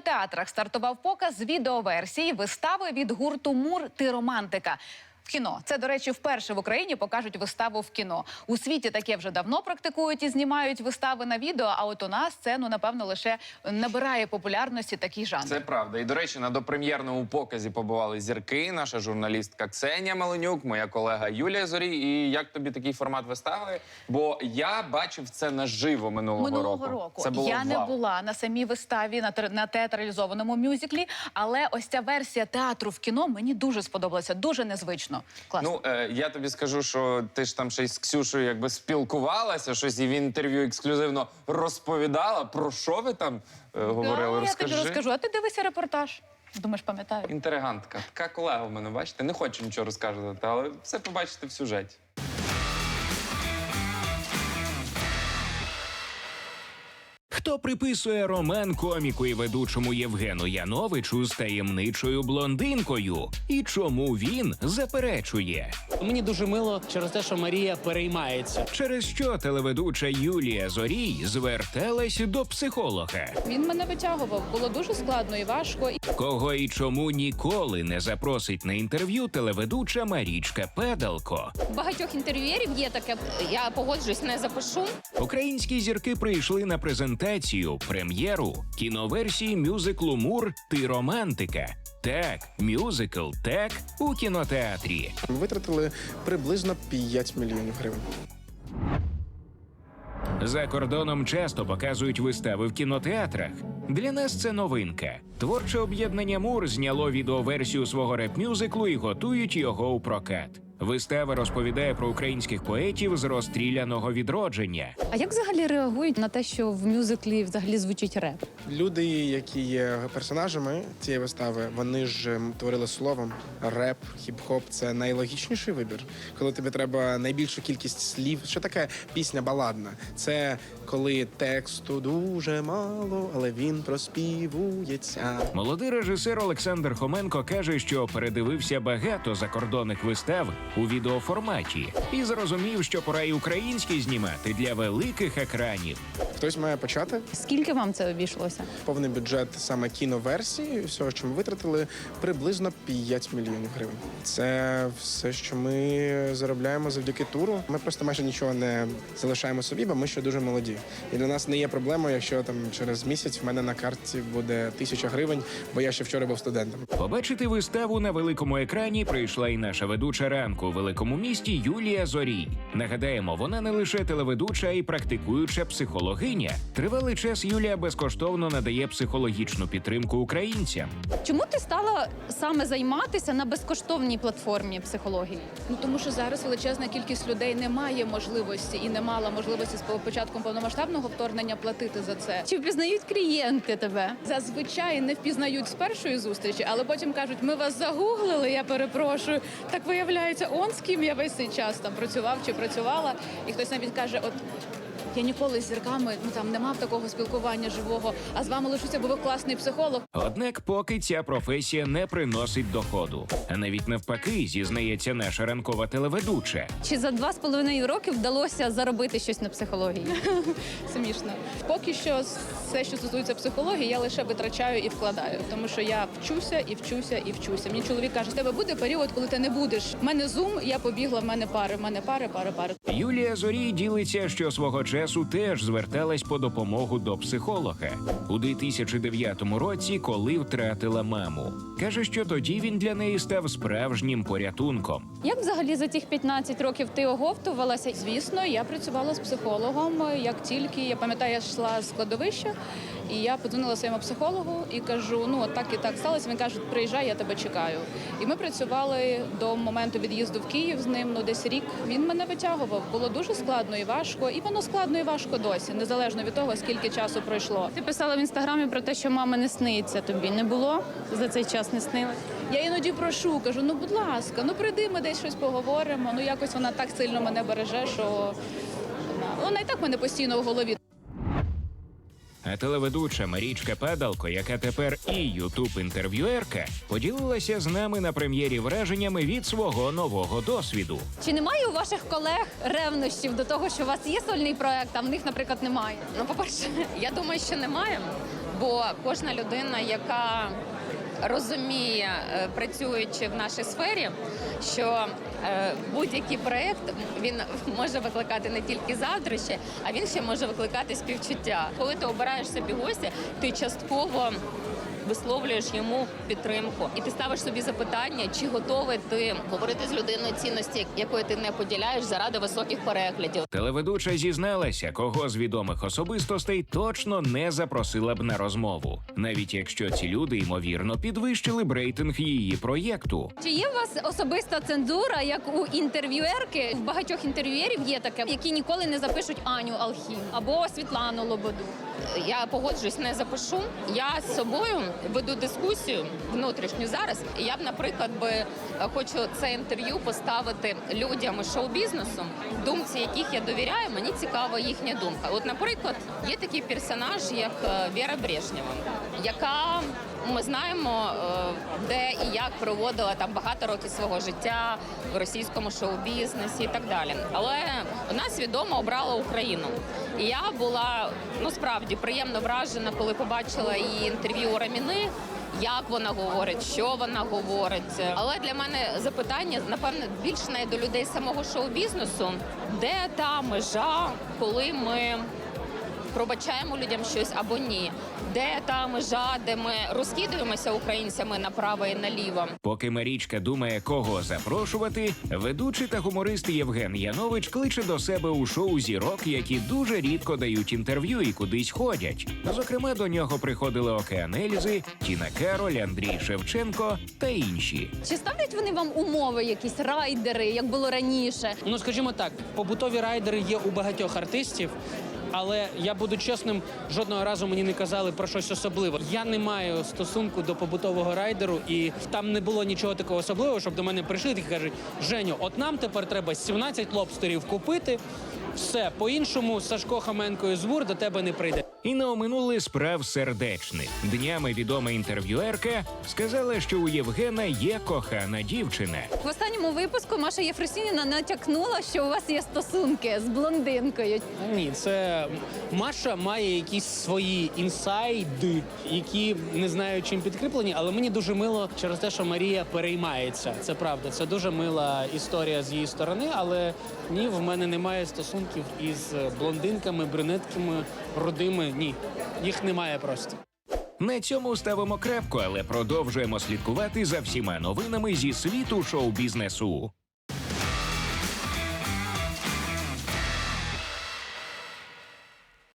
кінотеатрах стартував показ відеоверсії вистави від гурту Мур Ти романтика. В кіно це, до речі, вперше в Україні покажуть виставу в кіно. У світі таке вже давно практикують і знімають вистави на відео. А от у нас це ну напевно лише набирає популярності такий жанр. Це правда. І до речі, на допрем'єрному показі побували зірки. Наша журналістка Ксенія Маленюк, моя колега Юлія Зорій. І як тобі такий формат вистави? Бо я бачив це наживо минулого, Минулого року, Це було я не була на самій виставі на, на театралізованому мюзиклі, але ось ця версія театру в кіно мені дуже сподобалася, дуже незвично. Класно. Ну е, я тобі скажу, що ти ж там ще з Ксюшею якби спілкувалася, щось і в інтерв'ю ексклюзивно розповідала. Про що ви там е, говорили? Да, я Розкажи. тобі розкажу. А ти дивися репортаж. Думаєш, пам'ятаю? Інтригантка. Така колега в мене, бачите, не хочу нічого розказувати, але все побачите в сюжеті. Хто приписує роман коміку і ведучому Євгену Яновичу з таємничою блондинкою? І чому він заперечує? Мені дуже мило через те, що Марія переймається. Через що телеведуча Юлія Зорій зверталась до психолога? Він мене витягував. Було дуже складно і важко. Кого і чому ніколи не запросить на інтерв'ю телеведуча Марічка Педалко? Багатьох інтерв'юєрів є таке. Я погоджуюсь, не запишу. Українські зірки прийшли на презентацію, прем'єру кіноверсії мюзиклу Мур Ти романтика. Так, мюзикл так у кінотеатрі. Ми витратили приблизно 5 мільйонів гривень. За кордоном часто показують вистави в кінотеатрах. Для нас це новинка. Творче об'єднання Мур зняло відеоверсію свого реп-мюзиклу і готують його у прокат. Вистава розповідає про українських поетів з розстріляного відродження. А як взагалі реагують на те, що в мюзиклі взагалі звучить реп? Люди, які є персонажами цієї вистави, вони ж ем, творили словом. Реп, хіп-хоп це найлогічніший вибір. Коли тобі треба найбільшу кількість слів. Що таке пісня баладна? Це коли тексту дуже мало, але він проспівується. Молодий режисер Олександр Хоменко каже, що передивився багато закордонних вистав у відеоформаті і зрозумів, що пора й український знімати для великих екранів. Хтось має почати. Скільки вам це обійшлося? Повний бюджет саме кіноверсії, всього, що ми витратили, приблизно 5 мільйонів гривень. Це все, що ми заробляємо завдяки туру. Ми просто майже нічого не залишаємо собі, бо ми ще дуже молоді. І для нас не є проблемою, якщо там через місяць в мене на карті буде тисяча гривень, бо я ще вчора був студентом. Побачити виставу на великому екрані прийшла і наша ведуча ранку у великому місті Юлія Зорій. Нагадаємо, вона не лише телеведуча, а й практикуюча психологиня. Тривалий час Юлія безкоштовно надає психологічну підтримку українцям. Чому ти стала саме займатися на безкоштовній платформі психології? Ну тому що зараз величезна кількість людей не має можливості і не мала можливості з початком повномасштабного вторгнення платити за це. Чи впізнають клієнти тебе? Зазвичай не впізнають з першої зустрічі, але потім кажуть: ми вас загуглили. Я перепрошую. Так виявляється, он з ким я весь цей час там працював чи працювала, і хтось навіть каже: от. Я ніколи з зірками ну там не мав такого спілкування живого. А з вами лишуся, бо ви класний психолог. Однак, поки ця професія не приносить доходу, а навіть навпаки, зізнається наша ранкова телеведуча. Чи за два з половиною роки вдалося заробити щось на психології? Смішно. Поки що все, що стосується психології, я лише витрачаю і вкладаю, тому що я вчуся і вчуся і вчуся. Мені чоловік каже, в тебе буде період, коли ти не будеш. У мене зум, я побігла, в мене пари, в мене пари, пари, пари. Юлія Зорій ділиться, що свого часу теж зверталась по допомогу до психолога у 2009 році, коли втратила маму. Каже, що тоді він для неї став справжнім порятунком. Як взагалі за цих 15 років ти оговтувалася? Звісно, я працювала з психологом. Як тільки я пам'ятаю, я йшла з кладовища, і я подзвонила своєму психологу і кажу: ну от так і так сталося. Він каже, приїжджай, я тебе чекаю. І ми працювали до моменту від'їзду в Київ з ним. Ну десь рік він мене витягував. Було дуже складно і важко, і воно складно і важко досі, незалежно від того, скільки часу пройшло. Ти писала в інстаграмі про те, що мама не сниться тобі. Не було за цей час не снилась? Я іноді прошу, кажу: ну будь ласка, ну прийди, ми десь щось поговоримо. Ну якось вона так сильно мене береже, що вона, вона і так мене постійно в голові. А телеведуча Марічка Падалко, яка тепер і ютуб-інтерв'юерка, поділилася з нами на прем'єрі враженнями від свого нового досвіду. Чи немає у ваших колег ревнощів до того, що у вас є сольний проект, а в них, наприклад, немає? Ну, по-перше, я думаю, що немає. Бо кожна людина, яка розуміє, е, працюючи в нашій сфері, що е, будь-який проект він може викликати не тільки заздрощі, а він ще може викликати співчуття. Коли ти обираєш собі гостя, ти частково висловлюєш йому підтримку, і ти ставиш собі запитання, чи готовий ти говорити з людиною цінності, якої ти не поділяєш заради високих переглядів. Телеведуча зізналася, кого з відомих особистостей точно не запросила б на розмову, навіть якщо ці люди ймовірно підвищили б рейтинг її проєкту. Чи є у вас особиста цензура, як у інтерв'юерки? В багатьох інтерв'юерів є таке, які ніколи не запишуть Аню Алхім або Світлану Лободу. Я погоджуюсь, не запишу. Я з собою веду дискусію внутрішню зараз. Я б, наприклад, би е, хочу це інтерв'ю поставити людям із шоу-бізнесу, думці яких я довіряю. Мені цікава їхня думка. От, наприклад, є такий персонаж, як е, Віра Брежнєва, яка ми знаємо, е, де і як проводила там багато років свого життя в російському шоу-бізнесі і так далі. Але вона свідомо обрала Україну. І я була ну справді приємно вражена, коли побачила її інтерв'ю у Раміни. Як вона говорить, що вона говорить, але для мене запитання напевне більше не до людей самого шоу-бізнесу, де та межа, коли ми пробачаємо людям щось або ні, де та межа, де ми розкидуємося українцями направо і наліво. Поки Марічка думає, кого запрошувати, ведучий та гуморист Євген Янович кличе до себе у шоу зірок, які дуже рідко дають інтерв'ю і кудись ходять. Зокрема, до нього приходили Океан Ельзи, Тіна Кароль, Андрій Шевченко та інші. Чи ставлять вони вам умови, якісь райдери, як було раніше? Ну скажімо так, побутові райдери є у багатьох артистів. Але я буду чесним, жодного разу мені не казали про щось особливе. Я не маю стосунку до побутового райдеру, і там не було нічого такого особливого, щоб до мене прийшли і кажуть: Женю, от нам тепер треба 17 лобстерів купити. Все по-іншому Сашко Хаменко і Звур до тебе не прийде. І не оминули справ сердечних. Днями відома інтерв'юерка сказала, що у Євгена є кохана дівчина. В останньому випуску Маша Єфросініна натякнула, що у вас є стосунки з блондинкою. Ні, це Маша має якісь свої інсайди, які не знаю чим підкріплені, але мені дуже мило через те, що Марія переймається. Це правда. Це дуже мила історія з її сторони, але ні, в мене немає стосунків із блондинками, брюнетками, рудими. Ні, їх немає просто. На цьому ставимо крапку, але продовжуємо слідкувати за всіма новинами зі світу шоу-бізнесу.